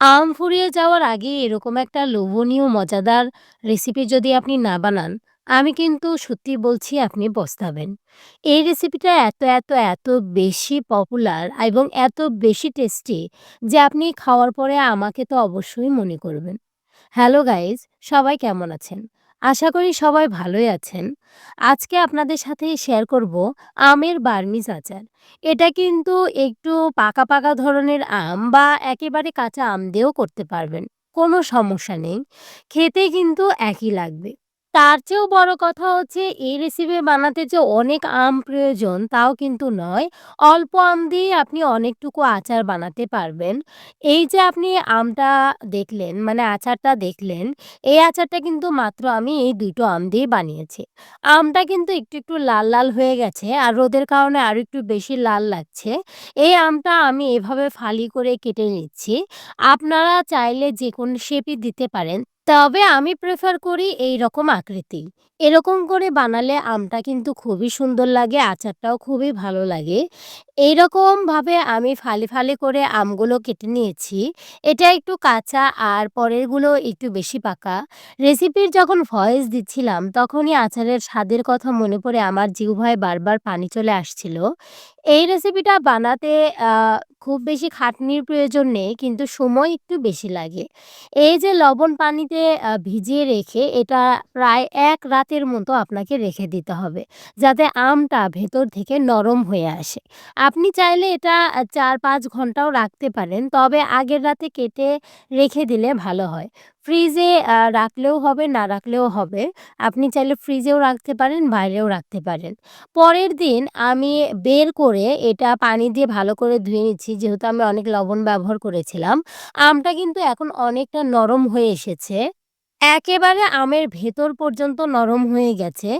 আম ফুরিয়ে যাওয়ার আগে এরকম একটা লোভনীয় মজাদার রেসিপি যদি আপনি না বানান, আমি কিন্তু সত্যি বলছি আপনি বস্তাবেন এই রেসিপিটা এত, এত, এত বেশি পপুলার এবং এত বেশি টেস্টি যে আপনি খাওয়ার পরে আমাকে তো অবশ্যই মনে করবেন। হ্যালো গাইস, সবাই কেমন আছেন? আশা করি সবাই ভালোই আছেন। আজকে আপনাদের সাথে শেয়ার করব আমের বার্মিজ আচার। এটা কিন্তু একটু পাকা, পাকা ধরনের আম বা একেবারে কাঁচা আম দিয়েও করতে পারবেন। কোনো সমস্যা নেই। খেতে কিন্তু একই লাগবে। তার চেয়েও বড় কথা হচ্ছে এই রেসিপি বানাতে যে অনেক আম প্রয়োজন তাও কিন্তু নয়। অল্প আম দিয়েই আপনি অনেকটুকু আচার বানাতে পারবেন। এই যে আপনি আমটা দেখলেন মানে আচারটা দেখলেন, এই আচারটা কিন্তু মাত্র আমি এই দুটো আম দিয়েই বানিয়েছি। আমটা কিন্তু একটু, একটু লাল, লাল হয়ে গেছে আর রোদের কারণে আরও একটু বেশি লাল লাগছে। এই আমটা আমি এভাবে ফালি করে কেটে নিচ্ছি। আপনারা চাইলে যেকোনো শেপই দিতে পারেন। তবে আমি প্রেফার করি এই রকম আকৃতি। এরকম করে বানালে আমটা কিন্তু খুবই সুন্দর লাগে, আচারটাও খুবই ভালো লাগে। এইরকমভাবে আমি ফালি, ফালি করে আমগুলো কেটে নিয়েছি। এটা একটু কাঁচা আর পরেরগুলো একটু বেশি পাকা। রেসিপির যখন ভয়েস দিচ্ছিলাম তখনই আচারের স্বাদের কথা মনে পড়ে আমার জিহ্বায় বারবার পানি চলে আসছিল। এই রেসিপিটা বানাতে খুব বেশি খাটনির প্রয়োজন নেই, কিন্তু সময় একটু বেশি লাগে। এই যে লবণ পানিতে ভিজিয়ে রেখে এটা প্রায় ১ রাতের মতো আপনাকে রেখে দিতে হবে। যাতে আমটা ভেতর থেকে নরম হয়ে আসে। আপনি চাইলে এটা, আ ৪-৫ ঘন্টাও রাখতে পারেন। তবে আগের রাতে কেটে রেখে দিলে ভালো হয়। ফ্রিজে রাখলেও হবে, না রাখলেও হবে। আপনি চাইলে ফ্রিজেও রাখতে পারেন, বাইরেও রাখতে পারেন। পরের দিন আমি বের করে এটা পানি দিয়ে ভালো করে ধুয়ে নিচ্ছি যেহেতু আমি অনেক লবণ ব্যবহার করেছিলাম। আমটা কিন্তু এখন অনেকটা নরম হয়ে এসেছে। একেবারে আমের ভেতর পর্যন্ত নরম হয়ে গেছে।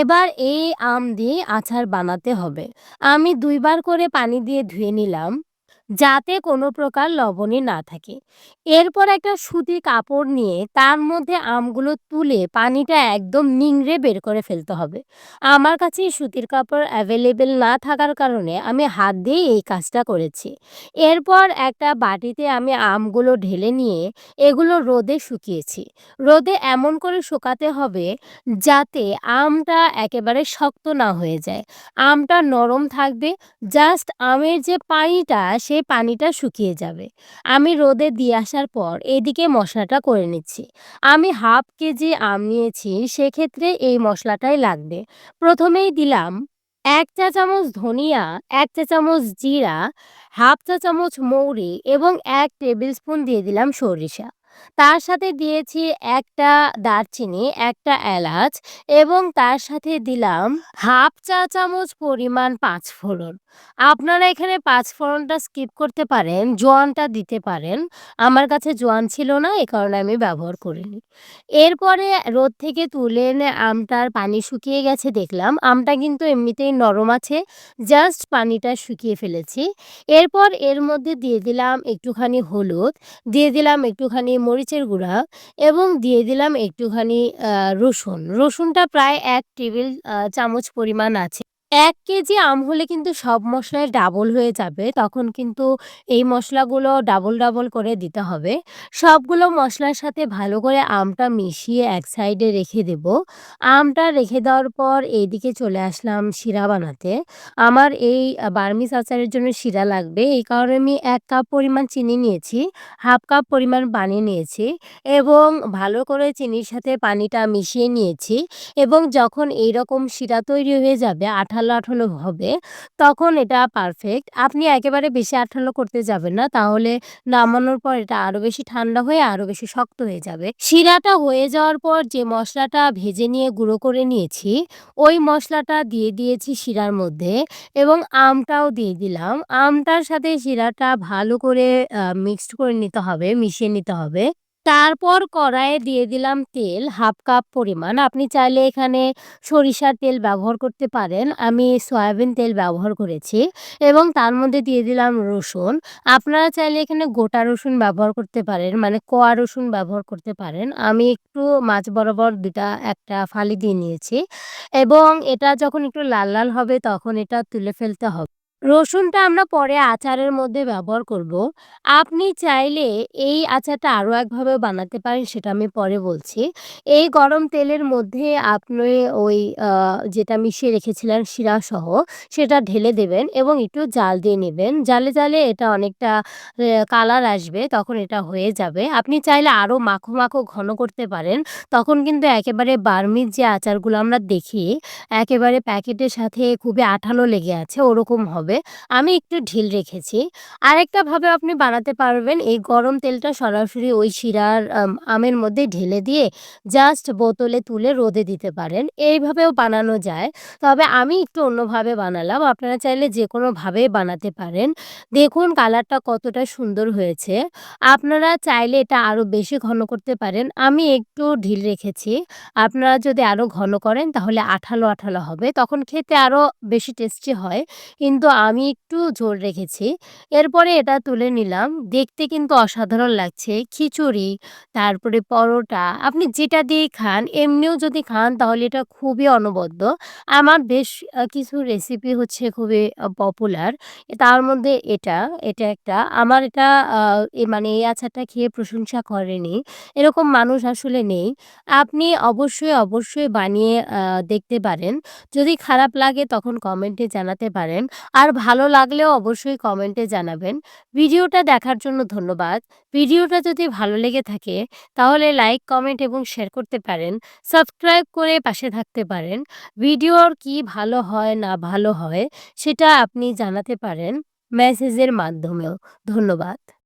এবার এই আম দিয়ে আচার বানাতে হবে। আমি ২ বার করে পানি দিয়ে ধুয়ে নিলাম। যাতে কোনো প্রকার লবণই না থাকে। এরপর একটা সুতির কাপড় নিয়ে তার মধ্যে আমগুলো তুলে পানিটা একদম নিংড়ে বের করে ফেলতে হবে। আমার কাছে সুতির কাপড় অ্যাভেলেবেল না থাকার কারণে আমি হাত দিয়েই এই কাজটা করেছি। এরপর একটা বাটিতে আমি আমগুলো ঢেলে নিয়ে এগুলো রোদে শুকিয়েছি। রোদে এমন করে শুকাতে হবে যাতে আমটা একেবারে শক্ত না হয়ে যায়। আমটা নরম থাকবে জাস্ট আমের যে পানিটা সেই পানিটা শুকিয়ে যাবে। আমি রোদে দিয়ে আসার পর এদিকে মশলাটা করে নিচ্ছি। আমি হাফ কেজি আম নিয়েছি সেক্ষেত্রে এই মশলাটাই লাগবে। প্রথমেই দিলাম এক চা চামচ ধনিয়া, এক চা চামচ জিরা, হাফ চা চামচ মৌরি এবং এক টেবিল স্পুন দিয়ে দিলাম সরিষা। তার সাথে দিয়েছি একটা দারচিনি, একটা এলাচ এবং তার সাথে দিলাম হাফ চা চামচ পরিমাণ পাঁচ ফোড়ন আপনারা এখানে পাঁচ ফোড়নটা স্কিপ করতে পারেন, জোয়ানটা দিতে পারেন। আমার কাছে জোয়ান ছিল না এ কারণে আমি ব্যবহার করিনি। এরপরে রোদ থেকে তুলে এনে আমটার পানি শুকিয়ে গেছে দেখলাম। আমটা কিন্তু এমনিতেই নরম আছে। জাস্ট পানিটা শুকিয়ে ফেলেছি। এরপর এর মধ্যে দিয়ে দিলাম একটুখানি হলুদ, দিয়ে দিলাম একটুখানি মরিচের গুঁড়া এবং দিয়ে দিলাম একটুখানি রসুন। রসুনটা প্রায় এক টেবিল চামচ পরিমাণ আছে। ১ কেজি আম হলে কিন্তু সব মসলাই ডাবল হয়ে যাবে। তখন কিন্তু এই মসলাগুলো ডাবল, ডাবল করে দিতে হবে। সবগুলো মসলার সাথে ভালো করে আমটা মিশিয়ে এক সাইডে রেখে দেব। আমটা রেখে দেওয়ার পর এইদিকে চলে আসলাম শিরা বানাতে। আমার এই আ বার্মিজ আচারের জন্য শিরা লাগবে। এই কারণে আমি ১ কাপ পরিমাণ চিনি নিয়েছি, হাফ কাপ পরিমাণ পানি নিয়েছি এবং ভালো করে চিনির সাথে পানিটা মিশিয়ে নিয়েছি এবং যখন এইরকম শিরা তৈরি হয়ে যাবে আঠালো, আঠালো হবে তখন এটা পারফেক্ট। আপনি একেবারে বেশি আঠালো করতে যাবেন না তাহলে নামানোর পর এটা আরও বেশি ঠান্ডা হয়ে আরও বেশি শক্ত হয়ে যাবে। শিরাটা হয়ে যাওয়ার পর যে মশলাটা ভেজে নিয়ে গুঁড়ো করে নিয়েছি, ওই মশলাটা দিয়ে দিয়েছি শিরার মধ্যে এবং আমটাও দিয়ে দিলাম। আমটার সাথে শিরাটা ভালো করে মিক্সড করে নিতে হবে, মিশিয়ে নিতে হবে। তারপর কড়াইয়ে দিয়ে দিলাম তেল হাফ কাপ পরিমাণ। আপনি চাইলে এখানে সরিষার তেল ব্যবহার করতে পারেন। আমি সয়াবিন তেল ব্যবহার করেছি এবং তার মধ্যে দিয়ে দিলাম রসুন। আপনারা চাইলে এখানে গোটা রসুন ব্যবহার করতে পারেন মানে কোয়া রসুন ব্যবহার করতে পারেন। আমি একটু মাঝ বরাবর দুটা একটা ফালি দিয়ে নিয়েছি এবং এটা যখন একটু লাল, লাল হবে তখন এটা তুলে ফেলতে হবে। রসুনটা আমরা পরে আচারের মধ্যে ব্যবহার করব। আপনি চাইলে এই আচারটা আরও একভাবে বানাতে পারেন সেটা আমি পরে বলছি। এই গরম তেলের মধ্যে আপনি ওই যেটা মিশিয়ে রেখেছিলেন শিরাসহ সেটা ঢেলে দেবেন এবং একটু জাল দিয়ে নেবেন। জালে, জালে এটা অনেকটা কালার আসবে তখন এটা হয়ে যাবে। আপনি চাইলে আরও মাখো, মাখো ঘন করতে পারেন। তখন কিন্তু একেবারে বার্মিজ যে আচারগুলো আমরা দেখি একেবারে প্যাকেটের সাথে খুবই আঠালো লেগে আছে ওরকম হবে। আমি একটু ঢিল রেখেছি। আরেকটাভাবে আপনি বানাতে পারবেন এই গরম তেলটা সরাসরি ওই শিরার আমের মধ্যে ঢেলে দিয়ে জাস্ট বোতলে তুলে রোদে দিতে পারেন। এইভাবেও বানানো যায়। তবে আমি একটু অন্যভাবে বানালাম। আপনারা চাইলে যেকোনোভাবেই বানাতে পারেন। দেখুন কালারটা কতটা সুন্দর হয়েছে। আপনারা চাইলে এটা আরও বেশি ঘন করতে পারেন। আমি একটু ঢিল রেখেছি। আপনারা যদি আরও ঘন করেন তাহলে আঠালো, আঠালো হবে। তখন খেতে আরও বেশি টেস্টি হয়। কিন্তু আমি একটু ঝোল রেখেছি। এরপরে এটা তুলে নিলাম। দেখতে কিন্তু অসাধারণ লাগছে। খিচুড়ি, তারপরে পরোটা আপনি যেটা দিয়ে খান এমনিও যদি খান তাহলে এটা খুবই অনবদ্য। আমার বেশ কিছু রেসিপি হচ্ছে খুবই পপুলার। তার মধ্যে এটা, এটা একটা। আমার এটা মানে এই আচারটা খেয়ে প্রশংসা করেনি। এরকম মানুষ আসলে নেই। আপনি অবশ্যই, অবশ্যই বানিয়ে দেখতে পারেন। যদি খারাপ লাগে তখন কমেন্টে জানাতে পারেন। আর ভালো লাগলেও অবশ্যই কমেন্টে জানাবেন। ভিডিওটা দেখার জন্য ধন্যবাদ। ভিডিওটা যদি ভালো লেগে থাকে তাহলে লাইক, কমেন্ট এবং শেয়ার করতে পারেন। সাবস্ক্রাইব করে পাশে থাকতে পারেন। ভিডিওর কি ভালো হয় না ভালো হয় সেটা আপনি জানাতে পারেন মেসেজের মাধ্যমেও। ধন্যবাদ।